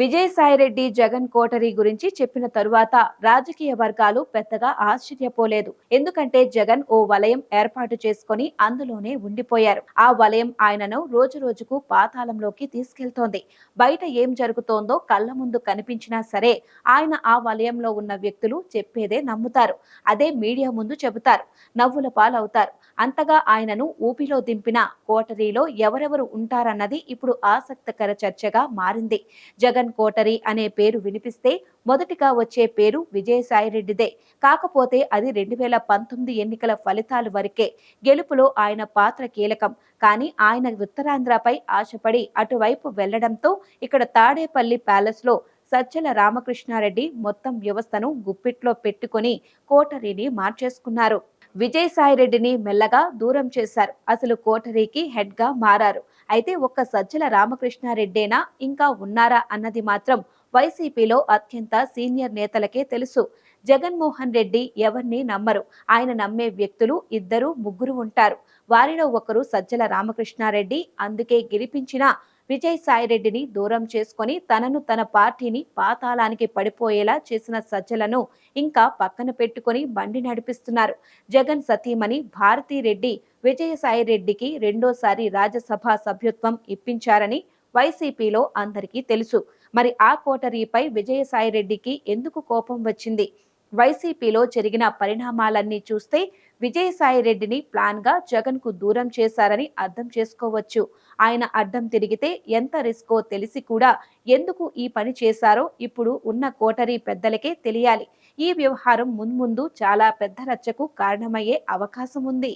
Vijayasai Reddy Jagan coterie గురించి చెప్పిన తరువాత రాజకీయ వర్గాలు పెద్దగా ఆశ్చర్యపోలేదు. ఎందుకంటే జగన్ ఓ వలయం ఏర్పాటు చేసుకొని అందులోనే ఉండిపోయారు. ఆ వలయం ఆయనను రోజు రోజుకు పాతాళంలోకి తీసుకెళ్తోంది. బయట ఏం జరుగుతోందో కళ్ళ ముందు కనిపించినా సరే ఆయన ఆ వలయంలో ఉన్న వ్యక్తులు చెప్పేదే నమ్ముతారు. అదే మీడియా ముందు చెబుతారు. నవ్వుల పాలవుతారు. అంతగా ఆయనను ఊపిలో దింపిన కోటరీలో ఎవరెవరు ఉంటారన్నది ఇప్పుడు ఆసక్తికర చర్చగా మారింది. జగన్ కోటరీ అనే పేరు వినిపిస్తే మొదటిగా వచ్చే పేరు విజయసాయిరెడ్డిదే. కాకపోతే అది రెండు వేల పంతొమ్మిది ఎన్నికల ఫలితాలు వరకే గెలుపులో ఆయన పాత్ర కీలకం. కానీ ఆయన ఉత్తరాంధ్రపై ఆశపడి అటువైపు వెళ్ళడంతో ఇక్కడ తాడేపల్లి ప్యాలెస్లో సజ్జల రామకృష్ణారెడ్డి మొత్తం వ్యవస్థను గుప్పిట్లో పెట్టుకొని కోటరీని మార్చేసుకున్నారు. విజయసాయిరెడ్డిని మెల్లగా దూరం చేశారు. అసలు కోటరీకి హెడ్గా మారారు. అయితే ఒక్క సజ్జల రామకృష్ణారెడ్డేనా? ఇంకా ఉన్నారా? అన్నది మాత్రం వైసీపీలో అత్యంత సీనియర్ నేతలకే తెలుసు. జగన్మోహన్ రెడ్డి ఎవరిని నమ్మరు. ఆయన నమ్మే వ్యక్తులు ఇద్దరు ముగ్గురు ఉంటారు. వారిలో ఒకరు సజ్జల రామకృష్ణారెడ్డి. అందుకే గెలిపించిన విజయసాయిరెడ్డిని దూరం చేసుకొని తనను తన పార్టీని పాతాళానికి పడిపోయేలా చేసిన సజ్జలను ఇంకా పక్కన పెట్టుకుని బండి నడిపిస్తున్నారు. జగన్ సతీమణి భారతీరెడ్డి విజయసాయిరెడ్డికి రెండోసారి రాజ్యసభ సభ్యత్వం ఇప్పించారని వైసీపీలో అందరికీ తెలుసు. మరి ఆ కోటరీపై విజయసాయిరెడ్డికి ఎందుకు కోపం వచ్చింది? వైసీపీలో జరిగిన పరిణామాలన్నీ చూస్తే విజయసాయి రెడ్డిని ప్లాన్గా జగన్కు దూరం చేశారని అర్థం చేసుకోవచ్చు. ఆయన అడ్డం తిరిగితే ఎంత రిస్కో తెలిసి కూడా ఎందుకు ఈ పని చేశారో ఇప్పుడు ఉన్న కోటరీ పెద్దలకే తెలియాలి. ఈ వ్యవహారం మున్ముందు చాలా పెద్ద రచ్చకు కారణమయ్యే అవకాశం ఉంది.